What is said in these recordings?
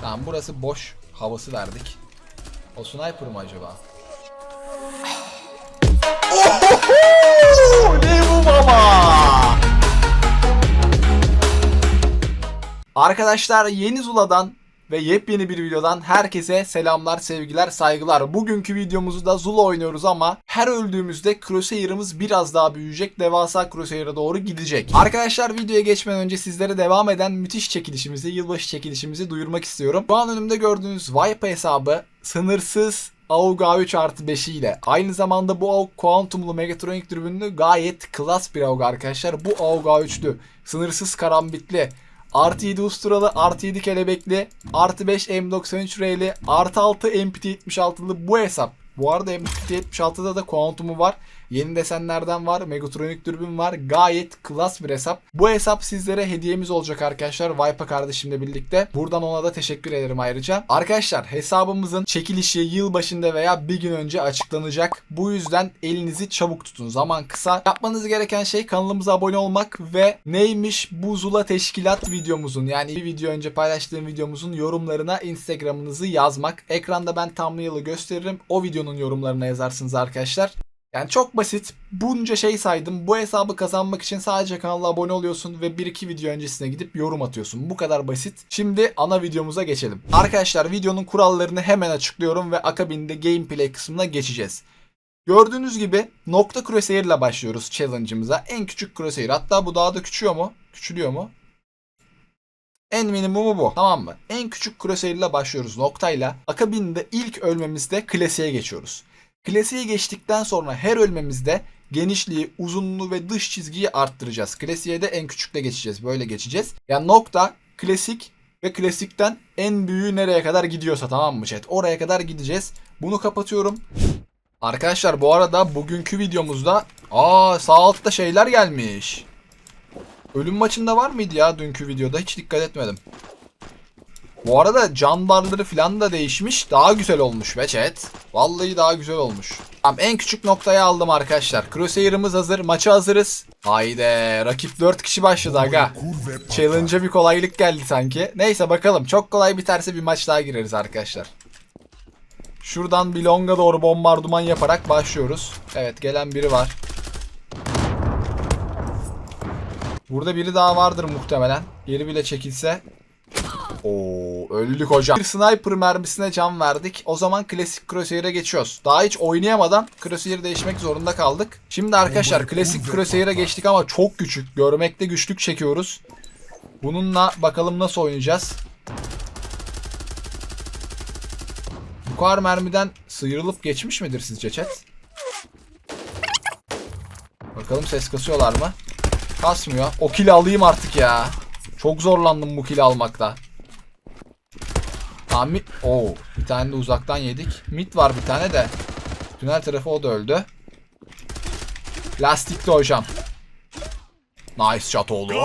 Tamam burası boş havası verdik. O sniper mı acaba? ne bu baba? Arkadaşlar Yeni Zula'dan ve yepyeni bir videodan herkese selamlar, sevgiler, saygılar. Bugünkü videomuzu da Zula oynuyoruz ama her öldüğümüzde Crusader'ımız biraz daha büyüyecek, devasa Crusader'a doğru gidecek. Arkadaşlar videoya geçmeden önce sizlere devam eden müthiş çekilişimizi, yılbaşı çekilişimizi duyurmak istiyorum. Şu an önümde gördüğünüz Vipe hesabı sınırsız AUG A3 artı 5 ile aynı zamanda bu AUG kuantumlu Megatronic dürbünlü gayet klas bir AUG arkadaşlar. Bu AUG A3'lü sınırsız karambitli Artı 7 usturalı, artı 7 kelebekli, artı 5 M93R'li, artı 6 MPT-76'lı bu hesap. Bu arada MPT-76'da da kuantumu var. Yeni desenlerden var. Megatronik dürbün var. Gayet klas bir hesap. Bu hesap sizlere hediyemiz olacak arkadaşlar. Vipa kardeşimle birlikte. Buradan ona da teşekkür ederim ayrıca. Arkadaşlar hesabımızın çekilişi yıl başında veya bir gün önce açıklanacak. Bu yüzden elinizi çabuk tutun. Zaman kısa. Yapmanız gereken şey kanalımıza abone olmak ve neymiş bu Zula teşkilat videomuzun yani bir video önce paylaştığım videomuzun yorumlarına Instagram'ınızı yazmak. Ekranda ben thumbnail'ı gösteririm. O videonun yorumlarına yazarsınız arkadaşlar. Yani çok basit. Bunca şey saydım. Bu hesabı kazanmak için sadece kanala abone oluyorsun ve 1-2 video öncesine gidip yorum atıyorsun. Bu kadar basit. Şimdi ana videomuza geçelim. Arkadaşlar videonun kurallarını hemen açıklıyorum ve akabinde gameplay kısmına geçeceğiz. Gördüğünüz gibi nokta Crusader ile başlıyoruz challenge'ımıza. En küçük Crusader. Hatta bu daha da küçülüyor mu? Küçülüyor mu? En minimumu bu. Tamam mı? En küçük Crusader ile başlıyoruz noktayla. Akabinde ilk ölmemizde klasiğe geçiyoruz. Klasiğe geçtikten sonra her ölmemizde genişliği, uzunluğu ve dış çizgiyi arttıracağız. Klasiğe de en küçükle geçeceğiz. Böyle geçeceğiz. Yani nokta, klasik ve klasikten en büyüğü nereye kadar gidiyorsa tamam mı chat? Oraya kadar gideceğiz. Bunu kapatıyorum. Arkadaşlar bu arada bugünkü videomuzda aa sağ altta şeyler gelmiş. Ölüm maçında var mıydı ya dünkü videoda? Hiç dikkat etmedim. Bu arada can barları falan da değişmiş. Daha güzel olmuş be chat. Vallahi daha güzel olmuş. Tamam en küçük noktaya aldım arkadaşlar. Crusader'ımız hazır. Maça hazırız. Haydi rakip 4 kişi başladı aga. Challenge'a bir kolaylık geldi sanki. Neyse bakalım. Çok kolay biterse bir maç daha gireriz arkadaşlar. Şuradan bir longa doğru bombardıman yaparak başlıyoruz. Evet gelen biri var. Burada biri daha vardır muhtemelen. Geri bile çekilse. Oo öldük hocam. Bir sniper mermisine can verdik. O zaman klasik Crusader'a geçiyoruz. Daha hiç oynayamadan Crusader değişmek zorunda kaldık. Şimdi arkadaşlar klasik Crusader'a geçtik ama çok küçük. Görmekte güçlük çekiyoruz. Bununla bakalım nasıl oynayacağız. Bu kadar mermiden sıyrılıp geçmiş midir sizce chat? Bakalım ses kasıyorlar mı? Kasmıyor. O kili alayım artık ya. Çok zorlandım bu kili almakta. Tamam mid... Oo, bir tane de uzaktan yedik. Mid var bir tane de. Tünel tarafı o da öldü. Lastikli hocam. Nice shot oğlum.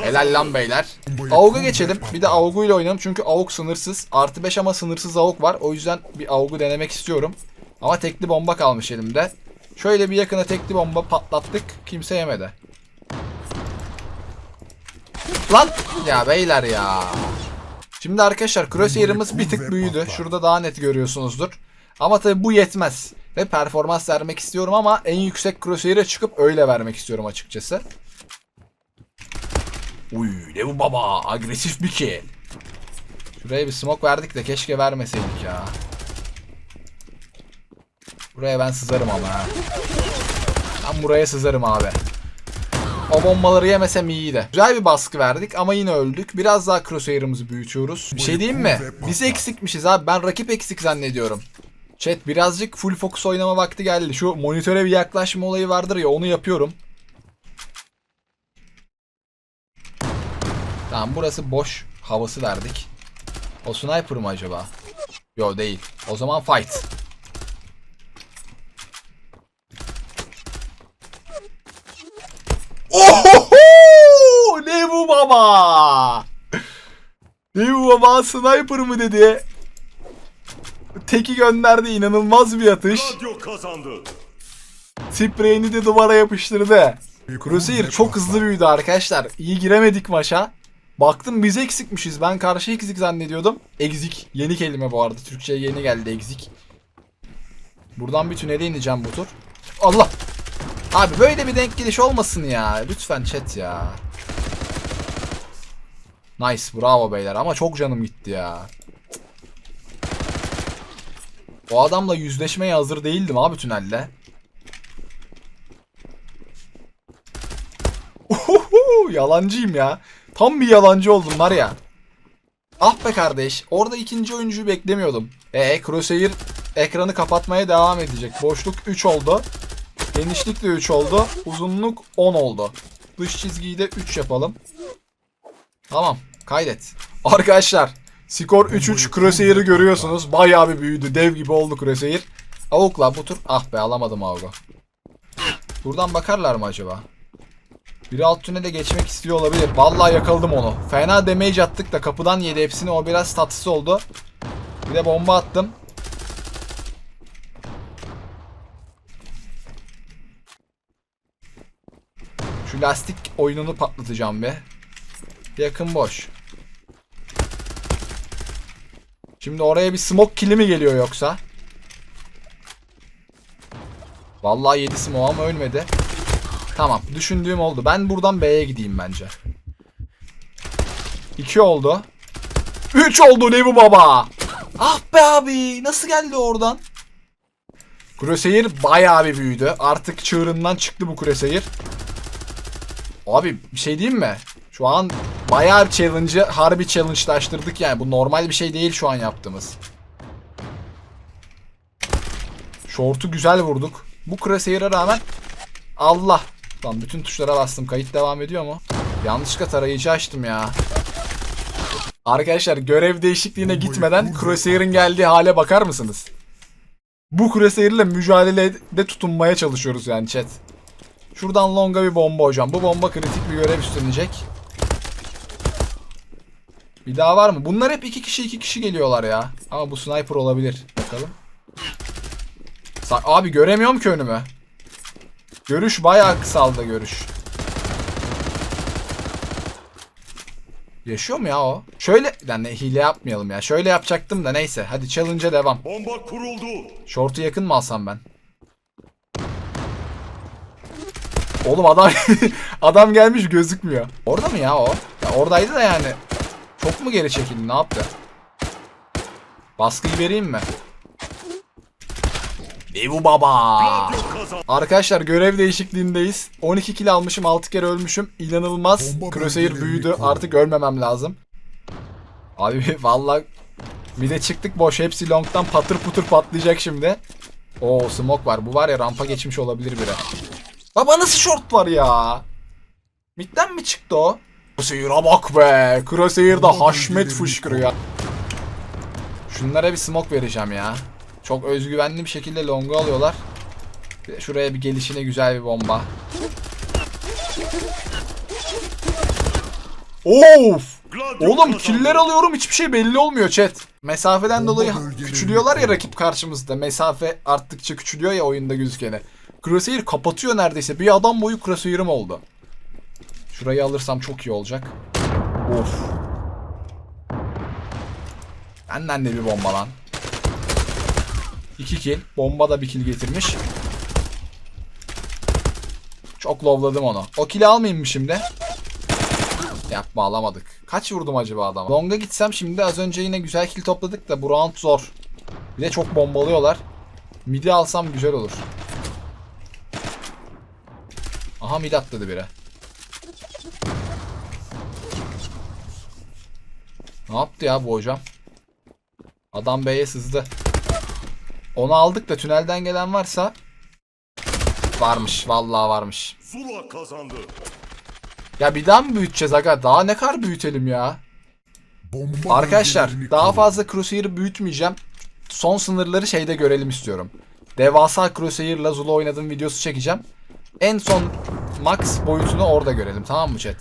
Helal lan beyler. AUG'a geçelim. Bir de AUG ile oynayalım. Çünkü AUG sınırsız. Artı 5 ama sınırsız AUG var. O yüzden bir AUG'u denemek istiyorum. Ama tekli bomba kalmış elimde. Şöyle bir yakına tekli bomba patlattık. Kimse yemedi. Lan ya beyler ya. Şimdi arkadaşlar Crosshair'ımız bir tık büyüdü. Şurada daha net görüyorsunuzdur. Ama tabi bu yetmez. Ve performans vermek istiyorum ama en yüksek Crosshair'e çıkıp öyle vermek istiyorum açıkçası. Uy ne bu baba agresif bir kill. Şuraya bir smoke verdik de keşke vermeseydik ya. Buraya ben sızarım ama ha. Ben buraya sızarım abi. O bombaları yemesem iyiydi. Güzel bir baskı verdik ama yine öldük. Biraz daha crosshair'ımızı büyütüyoruz. Bir şey diyeyim mi? Biz eksikmişiz abi. Ben rakip eksik zannediyorum. Chat birazcık full focus oynama vakti geldi. Şu monitöre bir yaklaşma olayı vardır ya onu yapıyorum. Tamam burası boş havası verdik. O sniper mı acaba? Yo değil. O zaman fight. Ohoho! Ne bu baba? Baba? Sniper mı dedi? Teki gönderdi inanılmaz bir atış. Radyo kazandı. Spreyini de duvara yapıştırdı. Crusader çok hızlı büyüdü arkadaşlar. İyi giremedik maça. Baktım biz eksikmişiz. Ben karşı eksik zannediyordum. Egzik. Yeni kelime bu arada. Türkçe'ye yeni geldi egzik. Buradan bir tünele ineceğim bu tur. Allah. Abi böyle bir denk geliş olmasın ya. Lütfen chat ya. Nice. Bravo beyler. Ama çok canım gitti ya. O adamla yüzleşmeye hazır değildim abi tünelde. Uhuhu, yalancıyım ya. Tam bir yalancı oldum var ya. Ah be kardeş. Orada ikinci oyuncuyu beklemiyordum. E Crosshair ekranı kapatmaya devam edecek. Boşluk 3 oldu. Genişlik de 3 oldu. Uzunluk 10 oldu. Dış çizgiyi de 3 yapalım. Tamam. Kaydet. Arkadaşlar. Skor 3-3 Crosshair'ı görüyorsunuz. Bayağı bir büyüdü. Dev gibi oldu Crosshair. Avukla bu tur. Ah be alamadım Avuk'u. Buradan bakarlar mı acaba? Biri alt tünele geçmek istiyor olabilir. Vallahi yakaladım onu. Fena damage attık da kapıdan yedi hepsini. O biraz tatsız oldu. Bir de bomba attım. Şu lastik oyununu patlatacağım be. Yakın boş. Şimdi oraya bir smoke kill'i mi geliyor yoksa? Vallahi yedi smoke ama ölmedi. Tamam. Düşündüğüm oldu. Ben buradan B'ye gideyim bence. 2 oldu. 3 oldu ne bu baba? Ah be abi. Nasıl geldi oradan? Crosshair bayağı bir büyüdü. Artık çığırından çıktı bu Crosshair. Abi bir şey diyeyim mi? Şu an bayağı bir challenge'ı harbi challenge'laştırdık yani. Bu normal bir şey değil şu an yaptığımız. Short'u güzel vurduk. Bu Crosshair'a rağmen Allah. Lan bütün tuşlara bastım. Kayıt devam ediyor mu? Yanlışlıkla tarayıcı açtım ya. Arkadaşlar görev değişikliğine gitmeden Crosshair'ın geldiği hale bakar mısınız? Bu Crosshair ile mücadelede tutunmaya çalışıyoruz yani chat. Şuradan longa bir bomba hocam. Bu bomba kritik bir görev üstlenecek. Bir daha var mı? Bunlar hep iki kişi iki kişi geliyorlar ya. Ama bu sniper olabilir. Bakalım. Sa- Abi göremiyorum ki önümü. Görüş bayağı kısaldı görüş. Yaşıyor mu ya o? Şöyle yani hile yapmayalım ya. Şöyle yapacaktım da neyse. Hadi challenge'a devam. Bomba kuruldu. Short'u yakın mı alsam ben? Oğlum adam adam gelmiş gözükmüyor. Orada mı ya o? Ya oradaydı da yani. Çok mu geri çekildi? Ne yaptı? Baskıyı vereyim mi? Ebu baba. Arkadaşlar görev değişikliğindeyiz. 12 kill almışım 6 kere ölmüşüm. İnanılmaz. Bomba büyüdü. Artık ölmemem lazım. Abi valla bir de çıktık boş. Hepsi long'dan patır putur patlayacak şimdi. Oo smoke var. Bu var ya rampa geçmiş olabilir biri. Baba nasıl short var ya? Midden mi çıktı o? Crosshair'a bak be. Crosshair'da haşmet fışkırıyor. Şunlara bir smoke vereceğim ya. Çok özgüvenli bir şekilde long'u alıyorlar. Bir şuraya bir gelişine güzel bir bomba. Of! Oğlum killer alıyorum hiçbir şey belli olmuyor chat. Mesafeden Bomba dolayı küçülüyorlar ya rakip karşımızda. Mesafe arttıkça küçülüyor ya oyunda gözükene. Crosshair kapatıyor neredeyse. Bir adam boyu Crosshair'ım oldu. Şurayı alırsam çok iyi olacak. Of. Benden de bir bomba lan. 2 kill. Bomba da bir kill getirmiş. Çok lovladım onu. O kill'i almayayım mı şimdi? Yapma alamadık. Kaç vurdum acaba adama? Long'a gitsem şimdi az önce yine güzel kill topladık da bu round zor. Bir de çok bombalıyorlar. Midi alsam güzel olur. Aha mid atladı biri. Ne yaptı ya bu hocam? Adam B'ye sızdı. Onu aldık da tünelden gelen varsa varmış. Vallahi varmış. Zula kazandı. Ya bir daha mı büyüteceğiz aga? Daha ne kadar büyütelim ya? Bomba Arkadaşlar daha fazla Crosshair'ı büyütmeyeceğim. Son sınırları şeyde görelim istiyorum. Devasa Crosshair'la Zula oynadığım videosu çekeceğim. En son max boyutunu orada görelim tamam mı chat?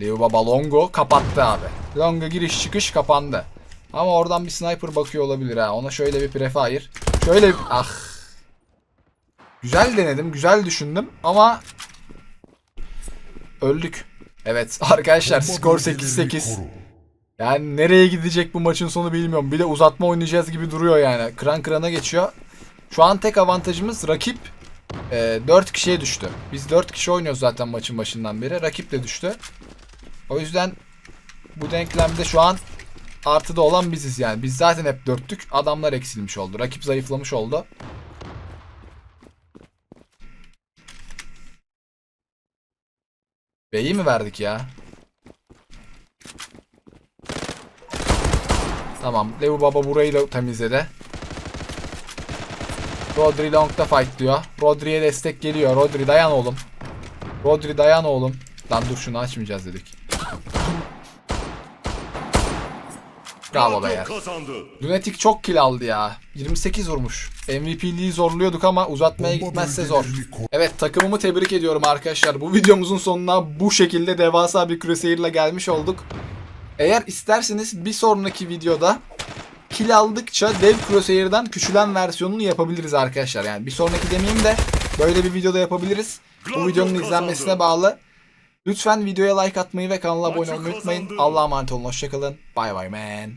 Leo Baba Longo kapattı abi. Longo giriş çıkış kapandı. Ama oradan bir sniper bakıyor olabilir ha. Ona şöyle bir prefire. Şöyle bir... Ah. Güzel denedim. Güzel düşündüm. Ama... Öldük. Evet arkadaşlar skor 8-8. Yani nereye gidecek bu maçın sonu bilmiyorum. Bir de uzatma oynayacağız gibi duruyor yani. Kıran kırana geçiyor. Şu an tek avantajımız rakip e, 4 kişiye düştü. Biz 4 kişi oynuyoruz zaten maçın başından beri. Rakip de düştü. O yüzden bu denklemde şu an artıda olan biziz yani. Biz zaten hep dörttük. Adamlar eksilmiş oldu. Rakip zayıflamış oldu. B'yi mi verdik ya? Tamam. Levu Baba burayı da temizledi. Rodri long'da fight diyor. Rodri'ye destek geliyor. Rodri dayan oğlum. Rodri dayan oğlum. Lan dur şunu açmayacağız dedik. Bravo kazandı. Lunatic çok kill aldı ya. 28 vurmuş. MVP'liği zorluyorduk ama uzatmaya gitmezse zor. Evet takımımı tebrik ediyorum arkadaşlar. Bu videomuzun sonuna bu şekilde devasa bir Crusader'la gelmiş olduk. Eğer isterseniz bir sonraki videoda kill aldıkça dev Crusader'dan küçülen versiyonunu yapabiliriz arkadaşlar. Yani bir sonraki demeyeyim de böyle bir videoda yapabiliriz. Bu videonun izlenmesine bağlı. Lütfen videoya like atmayı ve kanala abone olmayı unutmayın. Allah'a emanet olun. Hoşçakalın. Bay bay man.